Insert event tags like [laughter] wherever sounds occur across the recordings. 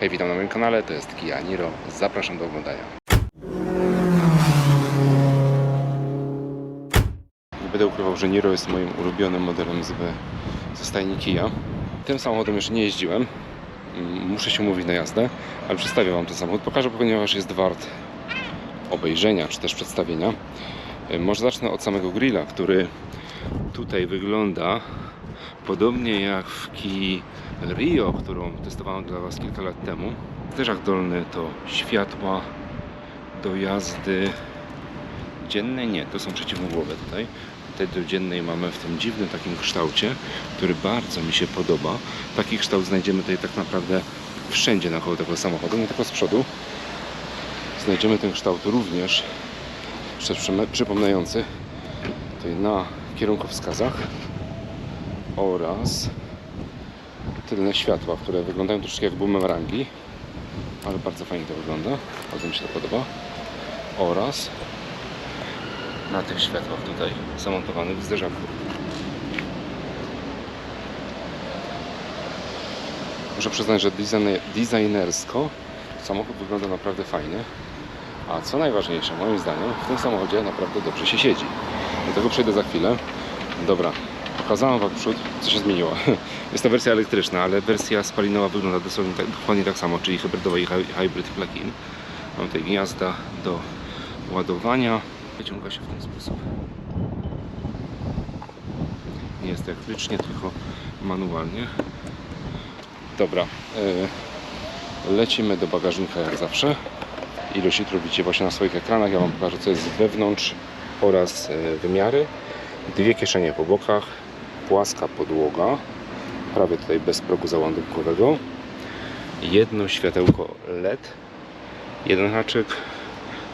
Hej, witam na moim kanale, to jest Kia Niro, zapraszam do oglądania. Nie będę ukrywał, że Niro jest moim ulubionym modelem z, ze stajni Kia. Tym samochodem jeszcze nie jeździłem, Mm, muszę się umówić na jazdę, ale przedstawię Wam ten samochód, pokażę, ponieważ jest wart obejrzenia, czy też przedstawienia. Y, Może zacznę od samego grilla, który tutaj wygląda podobnie jak w Kii Rio, którą testowałem dla Was kilka lat temu. Zderzak dolny to światła do jazdy dziennej, nie, to są przeciwmgłowe tutaj. Te do dziennej mamy w tym dziwnym takim kształcie, który bardzo mi się podoba. Taki kształt znajdziemy tutaj tak naprawdę wszędzie naokoło tego samochodu, nie tylko z przodu. Znajdziemy ten kształt również przypominający tutaj na kierunkowskazach oraz tylne światła, które wyglądają troszkę jak bumerangi, ale bardzo fajnie to wygląda, bardzo mi się to podoba oraz na tych światłach tutaj zamontowanych w zderzaku. Muszę przyznać, że design- designersko samochód wygląda naprawdę fajnie, a co najważniejsze, moim zdaniem, w tym samochodzie naprawdę dobrze się siedzi. Do tego przejdę za chwilę. Dobra, pokazałem Wam przód, co się zmieniło. [laughs] Jest to wersja elektryczna, ale wersja spalinowa wygląda dosłownie tak, dokładnie tak samo, czyli hybrydowa i hy- hybrid plug-in. Mam tutaj gniazda do ładowania. Wyciąga się w ten sposób. Nie jest elektrycznie, tylko manualnie. Dobra, yy, lecimy do bagażnika jak zawsze. Ilość litrów widzicie właśnie na swoich ekranach. Ja Wam pokażę co jest wewnątrz oraz yy, wymiary. Dwie kieszenie po bokach, płaska podłoga, prawie tutaj bez progu załadunkowego. Jedno światełko LED, jeden haczyk,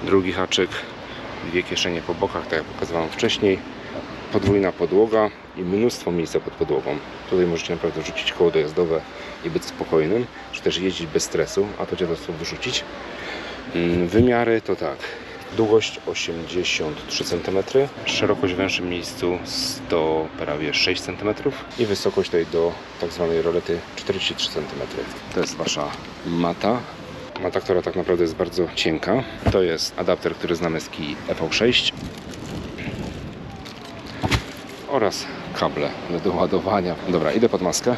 drugi haczyk, dwie kieszenie po bokach, tak jak pokazywałem wcześniej, podwójna podłoga i mnóstwo miejsca pod podłogą. Tutaj możecie naprawdę rzucić koło dojazdowe i być spokojnym, czy też jeździć bez stresu, a to dziadostwo wyrzucić. Mm, Wymiary to tak. Długość 83 cm, szerokość w węższym miejscu 100 prawie 6 cm i wysokość tutaj do tak zwanej rolety 43 cm. To jest Wasza mata. Mata, która tak naprawdę jest bardzo cienka. To jest adapter, który znamy z Kii EV6 oraz kable do ładowania. Dobra, idę pod maskę.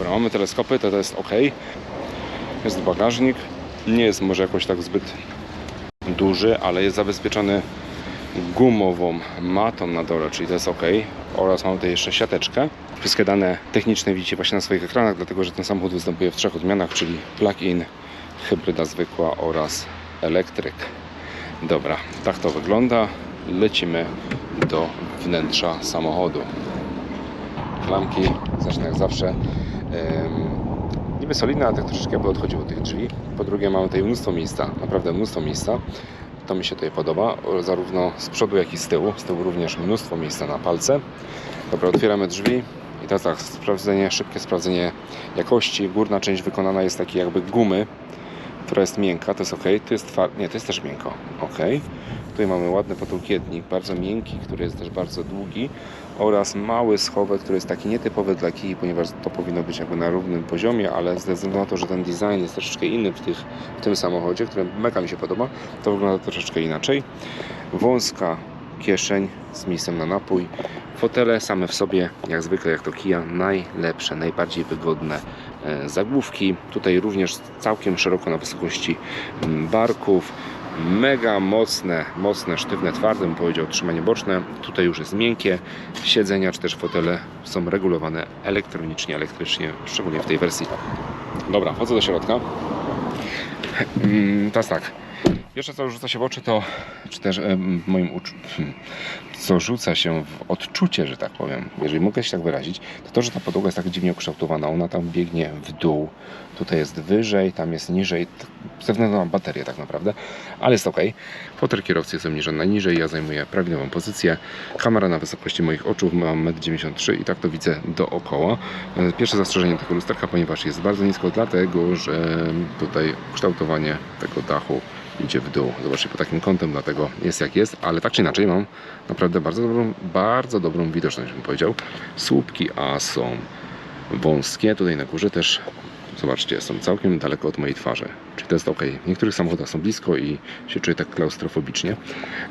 Dobra, mamy teleskopy, to, to jest ok. Jest bagażnik. Nie jest może jakoś tak zbyt duży, ale jest zabezpieczony gumową matą na dole, czyli to jest ok. Oraz mamy tutaj jeszcze siateczkę. Wszystkie dane techniczne widzicie właśnie na swoich ekranach, dlatego że ten samochód występuje w trzech odmianach, czyli plug-in, hybryda zwykła oraz elektryk. Dobra, tak to wygląda. Lecimy do wnętrza samochodu klamki, zresztą jak zawsze. Niby solidne, ale tak troszeczkę by odchodziło od tych drzwi. Po drugie mamy tutaj mnóstwo miejsca, naprawdę mnóstwo miejsca. To mi się tutaj podoba, zarówno z przodu, jak i z tyłu. Z tyłu również mnóstwo miejsca na palce. Dobra, otwieramy drzwi. I teraz tak, sprawdzenie, szybkie sprawdzenie jakości. Górna część wykonana jest takiej jakby gumy, która jest miękka, to jest ok. Tu jest twarda, nie, to jest też miękko, ok. Tutaj mamy ładny potyłkietnik, bardzo miękki, który jest też bardzo długi oraz mały schowek, który jest taki nietypowy dla kij, ponieważ to powinno być jakby na równym poziomie, ale ze względu na to, że ten design jest troszeczkę inny w, tych, w tym samochodzie, który mega mi się podoba, to wygląda troszeczkę inaczej. Wąska kieszeń z miejscem na napój. Fotele same w sobie, jak zwykle, jak to Kia, najlepsze, najbardziej wygodne e, zagłówki. Tutaj również całkiem szeroko na wysokości barków. Mega mocne, mocne, sztywne, twarde, bym powiedział, trzymanie boczne. Tutaj już jest miękkie. Siedzenia czy też fotele są regulowane elektronicznie, elektrycznie, szczególnie w tej wersji. Dobra, wchodzę do środka. Mm, Teraz tak. Pierwsze co rzuca się w oczy to, czy też w moim uczu- hmm, co rzuca się w odczucie, że tak powiem, jeżeli mogę się tak wyrazić, to to, że ta podłoga jest tak dziwnie ukształtowana, ona tam biegnie w dół, tutaj jest wyżej, tam jest niżej, t- ze względu na baterię tak naprawdę, ale jest ok. Fotel kierowcy jest obniżony niżej, ja zajmuję prawidłową pozycję, kamera na wysokości moich oczu, mam 1,93 m i tak to widzę dookoła. E, Pierwsze zastrzeżenie tego lusterka, ponieważ jest bardzo nisko, dlatego że tutaj kształtowanie tego dachu idzie w dół. Zobaczcie, po takim kątem, dlatego jest jak jest, ale tak czy inaczej mam naprawdę bardzo dobrą, bardzo dobrą widoczność, bym powiedział. Słupki A są wąskie, tutaj na górze też zobaczcie, są całkiem daleko od mojej twarzy. Czyli to jest ok. W niektórych samochodach są blisko i się czuję tak klaustrofobicznie.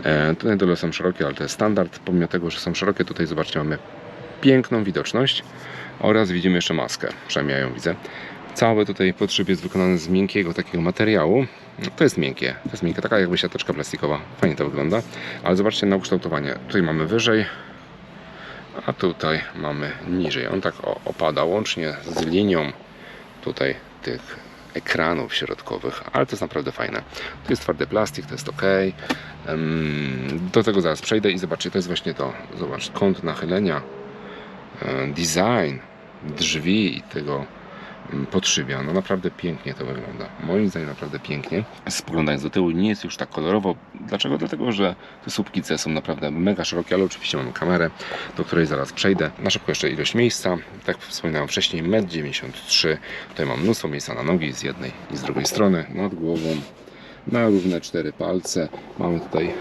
E, tutaj dole są szerokie, ale to jest standard. Pomimo tego, że są szerokie, tutaj zobaczcie, mamy piękną widoczność oraz widzimy jeszcze maskę, przynajmniej ja ją widzę. Cały tutaj podszyb jest wykonany z miękkiego takiego materiału. To jest miękkie, to jest miękkie, taka jakby siateczka plastikowa. Fajnie to wygląda. Ale zobaczcie na ukształtowanie. Tutaj mamy wyżej, a tutaj mamy niżej. On tak opada łącznie z linią tutaj tych ekranów środkowych, ale to jest naprawdę fajne. To jest twardy plastik, to jest ok. Do tego zaraz przejdę i zobaczcie, to jest właśnie to. Zobacz, kąt nachylenia, e, design drzwi i tego mm, podszybia. No naprawdę pięknie to wygląda. Moim zdaniem naprawdę pięknie. Spoglądając do tyłu nie jest już tak kolorowo. Dlaczego? Dlatego, że te słupki C są naprawdę mega szerokie, ale oczywiście mamy kamerę, do której zaraz przejdę. Na szybko jeszcze ilość miejsca. Tak wspominałem wcześniej, 1,93 m. Tutaj mam mnóstwo miejsca na nogi z jednej i z drugiej strony. Nad głową na równe cztery palce. Mamy tutaj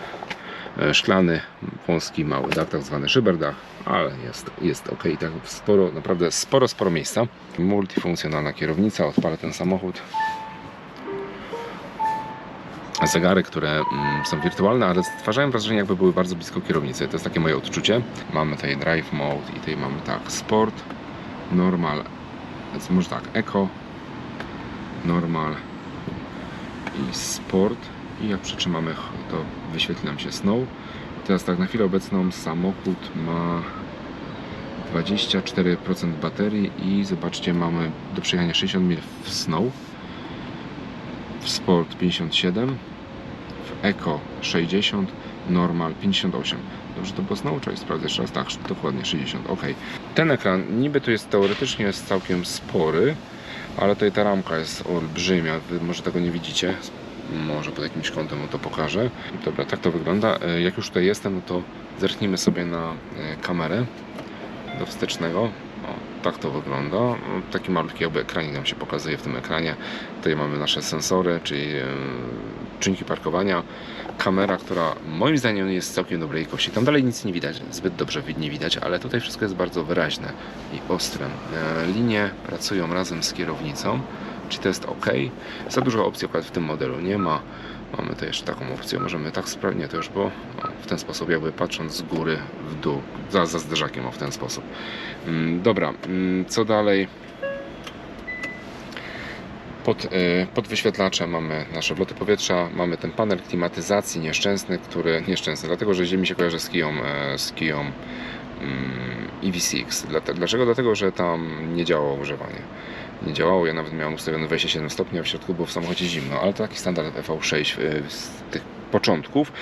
szklany, wąski, mały dach, tak zwany szyberdach, ale jest, jest ok, tak sporo, naprawdę sporo, sporo miejsca. Multifunkcjonalna kierownica, odpalę ten samochód. Zegary, które mm, są wirtualne, ale stwarzają wrażenie, jakby były bardzo blisko kierownicy. To jest takie moje odczucie. Mamy tutaj drive mode i tutaj mamy tak sport, normal, więc może tak, eco, normal i sport. I jak przytrzymamy, to wyświetli nam się snow. Teraz tak, na chwilę obecną samochód ma 24% baterii i zobaczcie, mamy do przejechania 60 mil w snow, w sport 57, w eco 60, normal 58. Dobrze, to było snow, czy sprawdzę jeszcze raz? Tak, dokładnie 60, ok. Ten ekran niby tu jest teoretycznie jest całkiem spory, ale tutaj ta ramka jest olbrzymia, wy może tego nie widzicie. Może pod jakimś kątem to pokażę. Dobra, tak to wygląda. E, Jak już tutaj jestem, no to zerknijmy sobie na e, kamerę do wstecznego. O, tak to wygląda. No, Taki malutki jakby ekranik nam się pokazuje w tym ekranie. Tutaj mamy nasze sensory, czyli e, czynniki parkowania. Kamera, która moim zdaniem jest całkiem dobrej jakości. Tam dalej nic nie widać, zbyt dobrze nie widać, ale tutaj wszystko jest bardzo wyraźne i ostre. Linie pracują razem z kierownicą, czyli to jest ok. Za dużo opcji akurat w tym modelu nie ma. Mamy tutaj jeszcze taką opcję, możemy tak sprawnie to już było w ten sposób, jakby patrząc z góry w dół, za, za zderzakiem, o w ten sposób. Mm, dobra, mm, co dalej? Pod, y, pod wyświetlaczem mamy nasze wloty powietrza, mamy ten panel klimatyzacji nieszczęsny, który nieszczęsny, dlatego że ziemi się kojarzy z kiją, e, z kiją mm, EV6. Dlate- Dlaczego? Dlatego, że tam nie działało ogrzewanie. Nie działało, ja nawet miałem ustawione 27 stopni, a w środku było w samochodzie zimno, ale to taki standard EV6 y, z tych początków.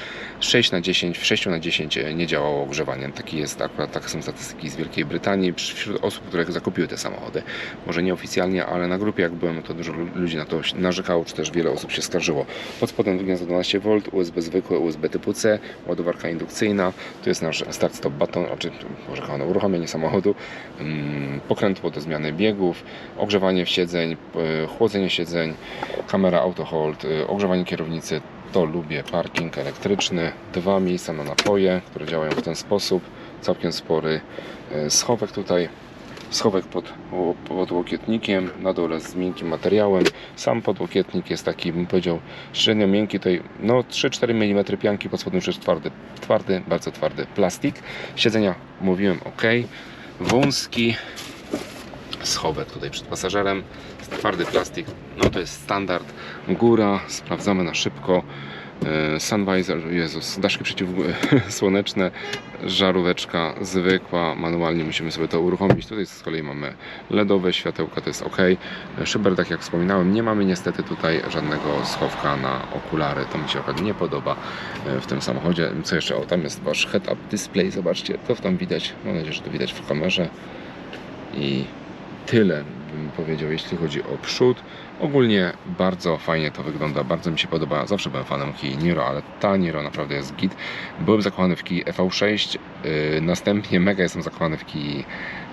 6 na 10, w 6 na 10 nie działało ogrzewanie. Taki jest akurat, takie są statystyki z Wielkiej Brytanii wśród osób, które zakupiły te samochody. Może nieoficjalnie, ale na grupie jak byłem, to dużo lu- ludzi na to narzekało, czy też wiele osób się skarżyło. Pod spodem gniazdo 12V, USB zwykłe, USB typu C, ładowarka indukcyjna. Tu jest nasz start-stop button, znaczy może kochane uruchomienie samochodu, mm, pokrętło do zmiany biegów, ogrzewanie siedzeń, y, chłodzenie siedzeń, kamera auto hold, y, ogrzewanie kierownicy, to lubię. Parking elektryczny, dwa miejsca na napoje, które działają w ten sposób. Całkiem spory e, schowek tutaj. Schowek pod, ło- pod łokietnikiem, na dole z miękkim materiałem. Sam podłokietnik jest taki, bym powiedział, średnio miękki. Tutaj no 3-4 mm pianki, pod spodem już twardy, twardy, bardzo twardy plastik. Siedzenia mówiłem ok. Wąski schowek tutaj przed pasażerem. Twardy plastik, no to jest standard. Góra, sprawdzamy na szybko. E, Sunvisor, Jezus, daszki przeciwsłoneczne, [laughs] żaróweczka zwykła, manualnie musimy sobie to uruchomić. Tutaj z kolei mamy LEDowe światełka, to jest ok. Szyber, tak jak wspominałem, nie mamy niestety tutaj żadnego schowka na okulary. To mi się akurat nie podoba e, w tym samochodzie. Co jeszcze? O, tam jest wasz head-up display, zobaczcie, to tam widać. Mam nadzieję, że to widać w kamerze. I tyle bym powiedział, jeśli chodzi o przód. Ogólnie bardzo fajnie to wygląda, bardzo mi się podoba. Zawsze byłem fanem Kii Niro, ale ta Niro naprawdę jest git. Byłem zakochany w Kii EV6, yy, następnie mega jestem zakochany w Kii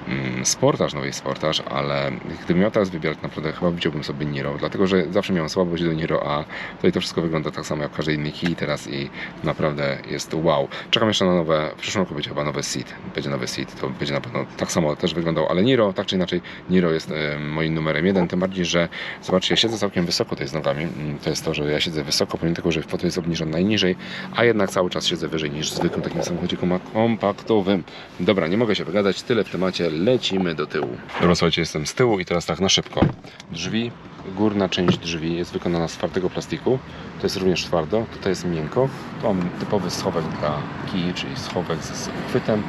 mm, Sportaż, nowej Sportaż, ale gdybym miał teraz wybierać, naprawdę chyba wziąłbym sobie Niro, dlatego że zawsze miałem słabość do Niro, a tutaj to wszystko wygląda tak samo jak w każdej innej Kii teraz i naprawdę jest wow. Czekam jeszcze na nowe, w przyszłym roku będzie chyba nowy Seat, będzie nowy Seat, to będzie na pewno tak samo też wyglądał, ale Niro, tak czy inaczej, Niro jest e, moim numerem jeden, tym bardziej, że zobaczcie, ja siedzę całkiem wysoko tutaj z nogami, Mm, to jest to, że ja siedzę wysoko, pomimo tego, że fotel jest obniżony najniżej, a jednak cały czas siedzę wyżej niż w zwykłym takim samochodzie kompaktowym. Dobra, nie mogę się wygadać, tyle w temacie, lecimy do tyłu. Dobra, słuchajcie, jestem z tyłu i teraz tak na szybko. Drzwi, górna część drzwi jest wykonana z twardego plastiku, to jest również twardo, tutaj jest miękko, tu mam typowy schowek dla kij, czyli schowek z uchwytem,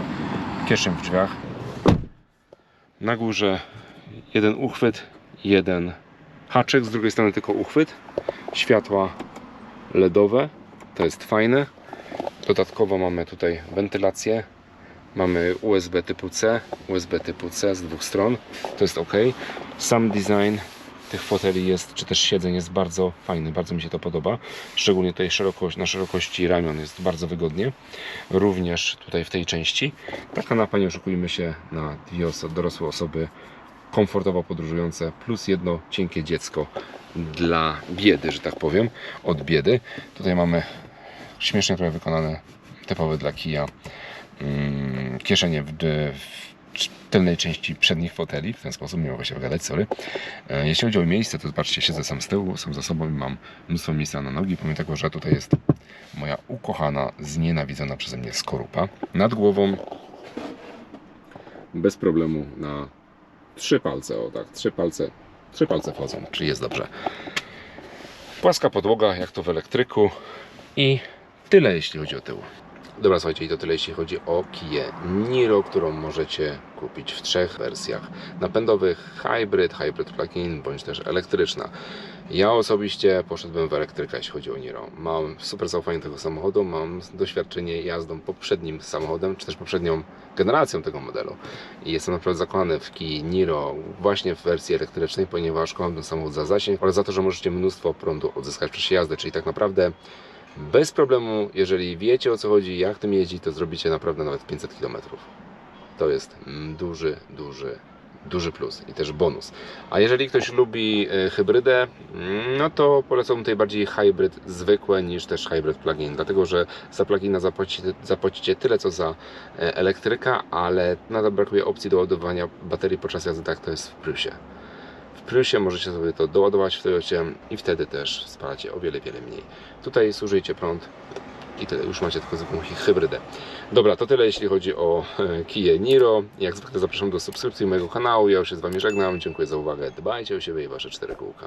kieszeń w drzwiach. Na górze jeden uchwyt, jeden haczyk, z drugiej strony tylko uchwyt, światła LEDowe, to jest fajne. Dodatkowo mamy tutaj wentylację, mamy USB typu C, USB typu C z dwóch stron, to jest ok. Sam design tych foteli jest, czy też siedzeń jest bardzo fajny, bardzo mi się to podoba. Szczególnie tutaj szerokość, na szerokości ramion jest bardzo wygodnie. Również tutaj w tej części. Ta kanapa, nie oszukujmy się, na dwie oso- dorosłe osoby komfortowo podróżujące, plus jedno cienkie dziecko dla biedy, że tak powiem, od biedy. Tutaj mamy śmiesznie trochę wykonane, typowe dla kija, mm, kieszenie w, w tylnej części przednich foteli, w ten sposób nie mogę się wygadać, sorry. E, Jeśli chodzi o miejsce, to zobaczcie, siedzę sam z tyłu, sam za sobą i mam mnóstwo miejsca na nogi, pomimo tego, że tutaj jest moja ukochana, znienawidzona przeze mnie skorupa. Nad głową bez problemu na trzy palce, o tak, trzy palce, trzy palce wchodzą, czy jest dobrze. Płaska podłoga, jak to w elektryku i tyle jeśli chodzi o tył. Dobra, słuchajcie, i to tyle jeśli chodzi o Kiję Niro, którą możecie kupić w trzech wersjach napędowych, hybrid, hybrid plug-in, bądź też elektryczna. Ja osobiście poszedłem w elektryka, jeśli chodzi o Niro. Mam super zaufanie do tego samochodu, mam doświadczenie jazdą poprzednim samochodem, czy też poprzednią generacją tego modelu. I jestem naprawdę zakochany w Kii Niro właśnie w wersji elektrycznej, ponieważ kocham ten samochód za zasięg oraz za to, że możecie mnóstwo prądu odzyskać przez jazdę, czyli tak naprawdę bez problemu, jeżeli wiecie o co chodzi, jak tym jeździ, to zrobicie naprawdę nawet 500 km. To jest duży, duży, duży plus i też bonus. A jeżeli ktoś lubi e, hybrydę, mm, no to polecam tutaj bardziej hybrid zwykłe niż też hybrid plug-in, dlatego że za plugina zapłacicie, zapłacicie tyle co za e, elektryka, ale nadal brakuje opcji doładowania baterii podczas jazdy, tak to jest w Prusie. W Prusie możecie sobie to doładować w Toyocie i wtedy też spalacie o wiele, wiele mniej. Tutaj zużyjcie prąd i tyle, już macie tylko zwykłą hy- hybrydę. Dobra, to tyle jeśli chodzi o e, Kia Niro. Jak zwykle zapraszam do subskrypcji mojego kanału. Ja już się z Wami żegnam. Dziękuję za uwagę. Dbajcie o siebie i Wasze cztery kółka.